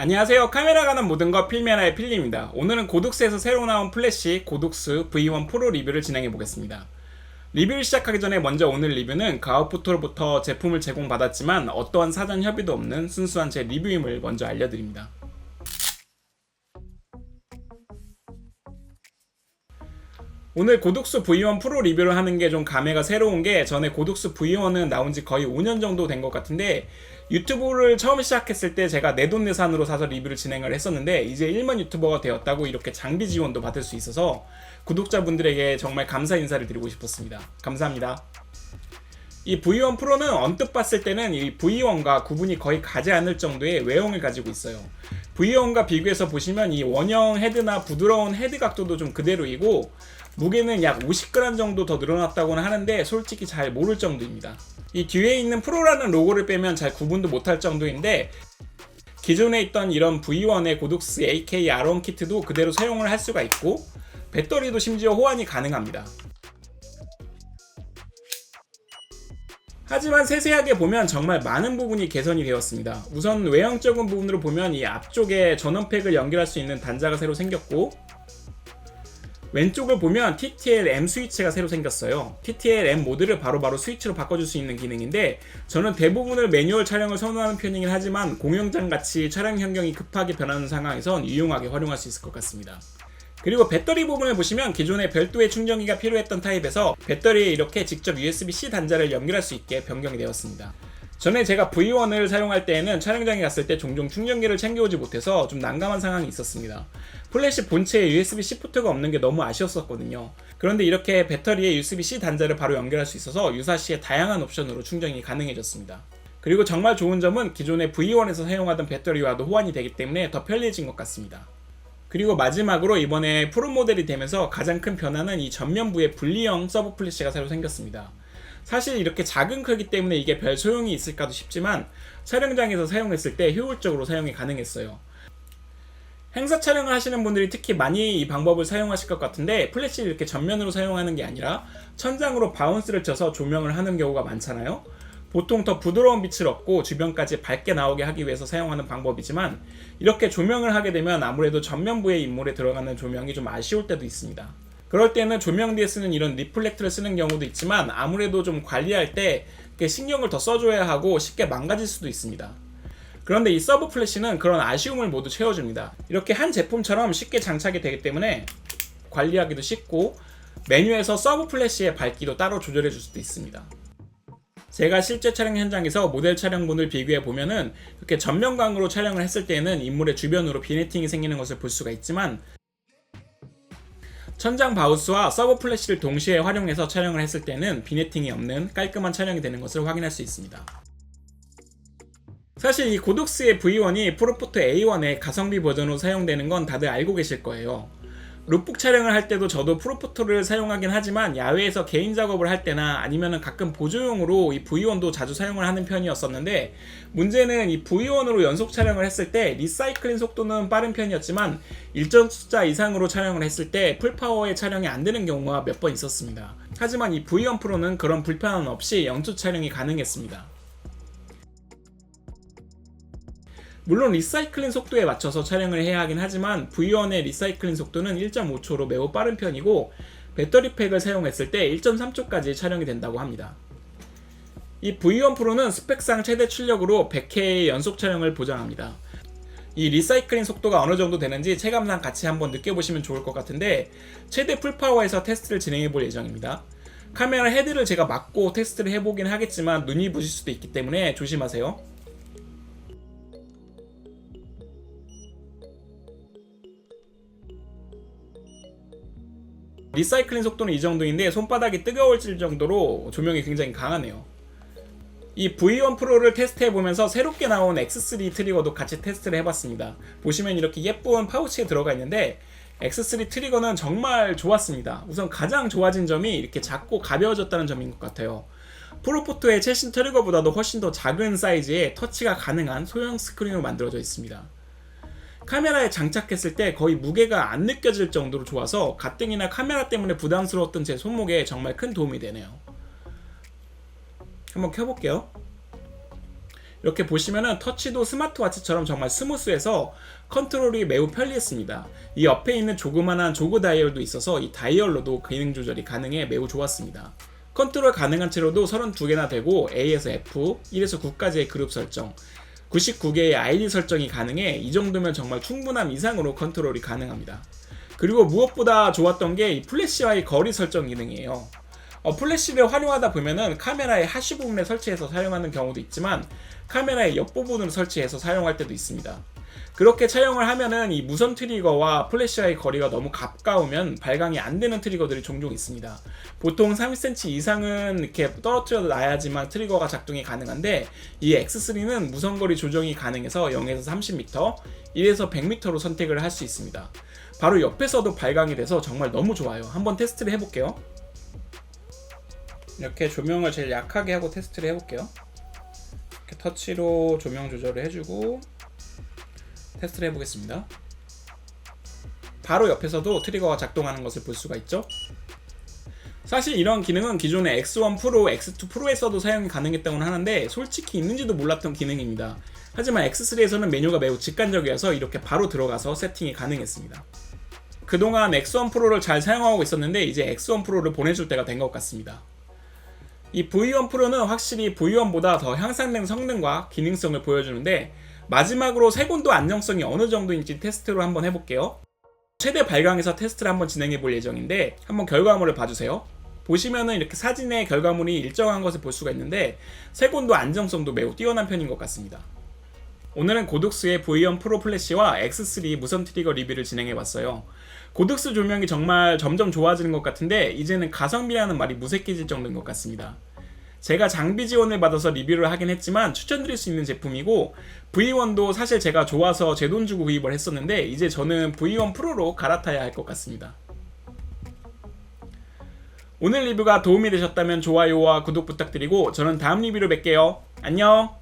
안녕하세요. 카메라 가는 모든 것 필메라의 필리입니다. 오늘은 고둑스에서 새로 나온 플래시 고둑스 V1 프로 리뷰를 진행해 보겠습니다. 리뷰를 시작하기 전에 먼저 오늘 리뷰는 가오프토로부터 제품을 제공받았지만 어떠한 사전 협의도 없는 순수한 제 리뷰임을 먼저 알려드립니다. 오늘 고독수 V1 프로 리뷰를 하는 게 좀 감회가 새로운 게 전에 고독수 V1은 나온 지 거의 5년 정도 된 것 같은데 유튜브를 처음 시작했을 때 제가 내돈내산으로 사서 리뷰를 진행을 했었는데 이제 1만 유튜버가 되었다고 이렇게 장비 지원도 받을 수 있어서 구독자분들에게 정말 감사 인사를 드리고 싶었습니다. 감사합니다. 이 V1 프로는 언뜻 봤을 때는 이 V1과 구분이 거의 가지 않을 정도의 외형을 가지고 있어요. V1과 비교해서 보시면 이 원형 헤드나 부드러운 헤드 각도도 좀 그대로이고 무게는 약 50g 정도 더 늘어났다고는 하는데 솔직히 잘 모를 정도입니다. 이 뒤에 있는 프로라는 로고를 빼면 잘 구분도 못할 정도인데 기존에 있던 이런 V1의 고독스 AK R1 키트도 그대로 사용을 할 수가 있고 배터리도 심지어 호환이 가능합니다. 하지만 세세하게 보면 정말 많은 부분이 개선이 되었습니다. 우선 외형적인 부분으로 보면 이 앞쪽에 전원팩을 연결할 수 있는 단자가 새로 생겼고 왼쪽을 보면 TTL M 스위치가 새로 생겼어요. TTL M 모드를 바로 바로 스위치로 바꿔줄 수 있는 기능인데 저는 대부분을 매뉴얼 촬영을 선호하는 편이긴 하지만 공영장 같이 촬영 환경이 급하게 변하는 상황에선 유용하게 활용할 수 있을 것 같습니다. 그리고 배터리 부분을 보시면 기존에 별도의 충전기가 필요했던 타입에서 배터리에 이렇게 직접 USB-C 단자를 연결할 수 있게 변경이 되었습니다. 전에 제가 V1을 사용할 때에는 촬영장에 갔을 때 종종 충전기를 챙겨오지 못해서 좀 난감한 상황이 있었습니다. 플래시 본체에 USB-C 포트가 없는 게 너무 아쉬웠었거든요. 그런데 이렇게 배터리에 USB-C 단자를 바로 연결할 수 있어서 유사시에 다양한 옵션으로 충전이 가능해졌습니다. 그리고 정말 좋은 점은 기존의 V1에서 사용하던 배터리와도 호환이 되기 때문에 더 편리해진 것 같습니다. 그리고 마지막으로 이번에 프로 모델이 되면서 가장 큰 변화는 이 전면부에 분리형 서브 플래시가 새로 생겼습니다. 사실 이렇게 작은 크기 때문에 이게 별 소용이 있을까도 싶지만 촬영장에서 사용했을 때 효율적으로 사용이 가능했어요. 행사 촬영을 하시는 분들이 특히 많이 이 방법을 사용하실 것 같은데 플래시를 이렇게 전면으로 사용하는 게 아니라 천장으로 바운스를 쳐서 조명을 하는 경우가 많잖아요. 보통 더 부드러운 빛을 얻고 주변까지 밝게 나오게 하기 위해서 사용하는 방법이지만 이렇게 조명을 하게 되면 아무래도 전면부의 인물에 들어가는 조명이 좀 아쉬울 때도 있습니다. 그럴 때는 조명 뒤에 쓰는 이런 리플렉트를 쓰는 경우도 있지만 아무래도 좀 관리할 때 신경을 더 써줘야 하고 쉽게 망가질 수도 있습니다. 그런데 이 서브 플래시는 그런 아쉬움을 모두 채워줍니다. 이렇게 한 제품처럼 쉽게 장착이 되기 때문에 관리하기도 쉽고 메뉴에서 서브 플래시의 밝기도 따로 조절해 줄 수도 있습니다. 제가 실제 촬영 현장에서 모델 촬영본을 비교해 보면은 이렇게 전면광으로 촬영을 했을 때는 인물의 주변으로 비네팅이 생기는 것을 볼 수가 있지만 천장 바우스와 서브 플래시를 동시에 활용해서 촬영을 했을 때는 비네팅이 없는 깔끔한 촬영이 되는 것을 확인할 수 있습니다. 사실 이 고독스의 V1이 프로포트 A1의 가성비 버전으로 사용되는 건 다들 알고 계실 거예요. 룩북 촬영을 할 때도 저도 프로포토를 사용하긴 하지만 야외에서 개인 작업을 할 때나 아니면 가끔 보조용으로 이 V1도 자주 사용을 하는 편이었었는데 문제는 이 V1으로 연속 촬영을 했을 때 리사이클링 속도는 빠른 편이었지만 일정 숫자 이상으로 촬영을 했을 때 풀파워의 촬영이 안 되는 경우가 몇 번 있었습니다. 하지만 이 V1 프로는 그런 불편함 없이 영투 촬영이 가능했습니다. 물론 리사이클링 속도에 맞춰서 촬영을 해야 하긴 하지만 V1의 리사이클링 속도는 1.5초로 매우 빠른 편이고 배터리 팩을 사용했을 때 1.3초까지 촬영이 된다고 합니다. 이 V1 프로는 스펙상 최대 출력으로 100회의 연속 촬영을 보장합니다. 이 리사이클링 속도가 어느 정도 되는지 체감상 같이 한번 느껴보시면 좋을 것 같은데 최대 풀파워에서 테스트를 진행해 볼 예정입니다. 카메라 헤드를 제가 막고 테스트를 해보긴 하겠지만 눈이 부실 수도 있기 때문에 조심하세요. 리사이클링 속도는 이 정도인데 손바닥이 뜨거워질 정도로 조명이 굉장히 강하네요. 이 V1 프로를 테스트해 보면서 새롭게 나온 X3 트리거도 같이 테스트를 해봤습니다. 보시면 이렇게 예쁜 파우치에 들어가 있는데 X3 트리거는 정말 좋았습니다. 우선 가장 좋아진 점이 이렇게 작고 가벼워졌다는 점인 것 같아요. 프로포토의 최신 트리거보다도 훨씬 더 작은 사이즈의 터치가 가능한 소형 스크린으로 만들어져 있습니다. 카메라에 장착했을 때 거의 무게가 안 느껴질 정도로 좋아서 가뜩이나 카메라 때문에 부담스러웠던 제 손목에 정말 큰 도움이 되네요. 한번 켜볼게요. 이렇게 보시면은 터치도 스마트워치처럼 정말 스무스해서 컨트롤이 매우 편리했습니다. 이 옆에 있는 조그만한 조그 다이얼도 있어서 이 다이얼로도 기능 조절이 가능해 매우 좋았습니다. 컨트롤 가능한 채로도 32개나 되고 A에서 F, 1에서 9까지의 그룹 설정, 99개의 아이디 설정이 가능해 이 정도면 정말 충분함 이상으로 컨트롤이 가능합니다. 그리고 무엇보다 좋았던 게 이 플래시와의 거리 설정 기능이에요. 어, 플래시를 활용하다 보면은 카메라의 하시 부분에 설치해서 사용하는 경우도 있지만 카메라의 옆 부분으로 설치해서 사용할 때도 있습니다. 그렇게 촬영을 하면은 이 무선 트리거와 플래시와의 거리가 너무 가까우면 발광이 안 되는 트리거들이 종종 있습니다. 보통 3cm 이상은 이렇게 떨어뜨려 놔야지만 트리거가 작동이 가능한데 이 X3는 무선 거리 조정이 가능해서 0에서 30m, 1에서 100m로 선택을 할 수 있습니다. 바로 옆에서도 발광이 돼서 정말 너무 좋아요. 한번 테스트를 해볼게요. 이렇게 조명을 제일 약하게 하고 테스트를 해볼게요. 이렇게 터치로 조명 조절을 해주고 테스트를 해보겠습니다. 바로 옆에서도 트리거가 작동하는 것을 볼 수가 있죠. 사실 이런 기능은 기존의 X1 프로, X2 프로에서도 사용이 가능했다고 하는데 솔직히 있는지도 몰랐던 기능입니다. 하지만 X3에서는 메뉴가 매우 직관적이어서 이렇게 바로 들어가서 세팅이 가능했습니다. 그동안 X1 프로를 잘 사용하고 있었는데 이제 X1 프로를 보내줄 때가 된 것 같습니다. 이 V1 프로는 확실히 V1보다 더 향상된 성능과 기능성을 보여주는데 마지막으로 색온도 안정성이 어느 정도인지 테스트로 한번 해볼게요. 최대 발광에서 테스트를 한번 진행해 볼 예정인데 한번 결과물을 봐주세요. 보시면은 이렇게 사진의 결과물이 일정한 것을 볼 수가 있는데 색온도 안정성도 매우 뛰어난 편인 것 같습니다. 오늘은 고독스의 V1 프로 플래시와 X3 무선 트리거 리뷰를 진행해 봤어요. 고독스 조명이 정말 점점 좋아지는 것 같은데 이제는 가성비라는 말이 무색해질 정도인 것 같습니다. 제가 장비 지원을 받아서 리뷰를 하긴 했지만 추천드릴 수 있는 제품이고 V1도 사실 제가 좋아서 제 돈 주고 구입을 했었는데 이제 저는 V1 프로로 갈아타야 할 것 같습니다. 오늘 리뷰가 도움이 되셨다면 좋아요와 구독 부탁드리고 저는 다음 리뷰로 뵐게요. 안녕!